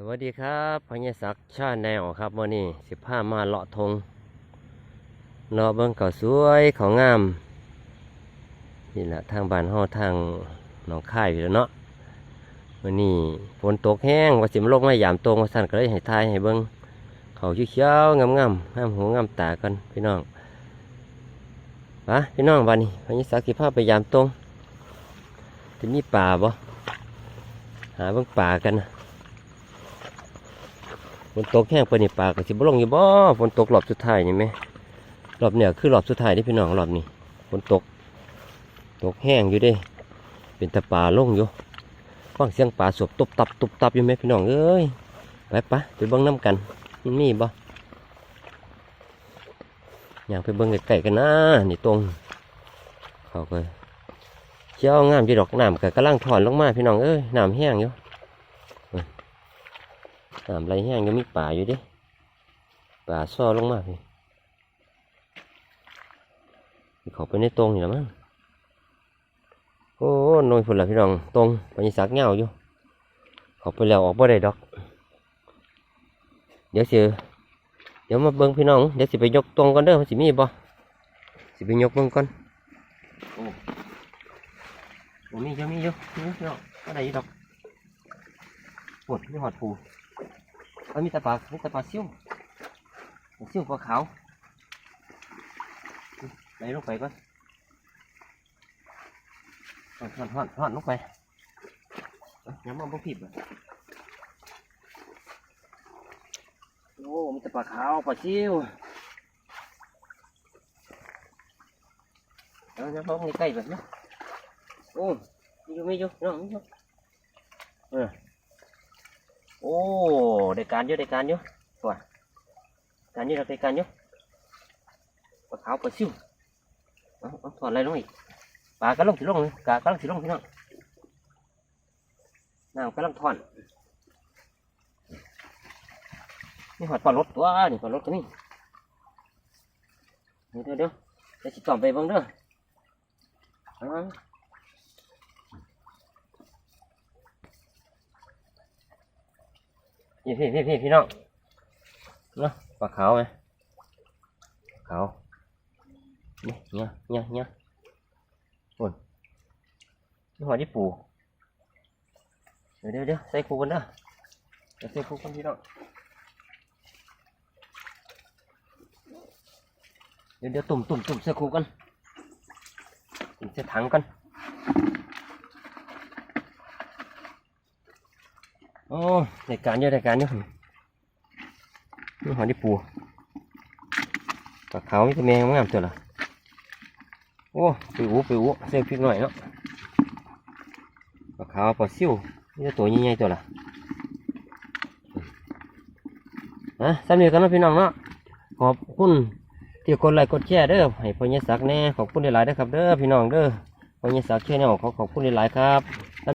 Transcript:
สวัสดีครับพญศักดิ์ชาแนวครับวันนี้สิบห้ามาเลาะทงเลาะเบิ้งเขาสวยเขางาม นี่แหละทางบ้านห้อทางหนองค่ายอยู่แล้วเนาะวันนี้ฝนตกแห้งว่าสิมลงไม่ยามตรงว่าสั่นก็เลยให้ทายให้เบิ้งเขาเขียวๆงามๆงามหูงามตากันพี่น้องปะพี่น้องบ้านนี้พญศักดิ์สิพาไปยามตรงจะมีป่าบ่หาเบิ้งป่ากันนะ นตกแห้งไปนี่ปลาก็สิบ่ลงอยู่บ่ฝนตกรอบสุดท้ายนี่ไหมรอบเนี่ยคือรอบสุดท้ายที่พี่น้องรอบนี้ฝนตก ตกแห้งอยู่ด้ เป็นตะปลาลงอยู่ฟังเสียงปลาสวบตุบตับตุบตับอยู่ไหมพี่น้องเอ้ยไปปะไปเบิ่งน้ำกันมันมีบ่อยากไปเบิ่งไกลๆกันนะนี่ตรงเขาก็เจ้างามจีดอกน้ำก็กำลังถอนลงมาพี่น้องเอ้ยน้ำแห้งอยู่ น้ำไหลแห้งยังมีป่าอยู่ดิป่าซ้อลงมาพี่เขาไปในตรงนี่ละมั้งโอ้นอยพุ่นละพี่น้องตรงไปสักเงาอยู่ เขาไปแล้วออกบ่ได้ดอก เดี๋ยวสิเดี๋ยวมาเบิ่งพี่น้องเดี๋ยวสิไปยกตรงก่อนเด้อมันสิมีบ่สิไปยกเบิ่งก่อนโอ้โอ้มีเยอะมีเยอะมีเยอะพี่น้องอะไรอีดอกปวดไม่หอดผู เอ้ยมีแต่ปลามีแต่ปลาซิ่วปลาซิ่วปลาขาวไหลลงไปก่อนห่อนห่อนห่อนห่อนลงไปเอ้ยยังมันบ่ผิดอะโอ้มีแต่ปลาขาวปลาซิ่วเอาจะลองใกล้แบบนี้โอ้มีอยู่มีอยู่น้องมีอยู่เออ โอ้ได้การเยอะได้การเยอะตัวการเยอะเราได้การเยอะปลาขาวปลาซิวเอาเอาถอดอะไรลงอีกปลากระลงสิลงเลยกากระลงสิลงพี่น้องน้ำกระลงถอนนี่หอดปลารถตัวนี่ปลารถตัวนี้เดี๋ยวเดี๋ยวเดี๋ยวเดี๋ยวสิตอมไปเบ้างเด้อเอา พี่พี่พี่พี่พี่น้องเนาะปลาขาวไหมขาวนี่เนี่ยเนี่ยเนี่ยโอ้ยนี่หัวที่ปูเดี๋ยวเดี๋ยวเดี๋ยวใส่คูกันเด้อเดี๋ยวใส่คูกันพี่น้องเดี๋ยวเดี๋ยวตุ่มตุ่มตุ่มใส่คูกันตุ่มใส่ถังกัน โอ้ในการเยอะในการเยอะนี่หอยที่ปูปลาขาวมีแต่แมงงามตัวละโอ้ไปอูไปอูเสียพริกหน่อยเนาะปลาขาวปลาซิวนี่ตัวใหญ่ๆตัวละนะสำเนียกันเนะพี่น้องเนาะขอบคุณที่กดไลค์กดแชร์เด้อให้พ่อเยศักแน่ขอบคุณหลายๆเด้อครับเด้อพี่น้องเด้อพ่อเยศักดิ์แชร์แนลขอขอบคุณหลายๆครับ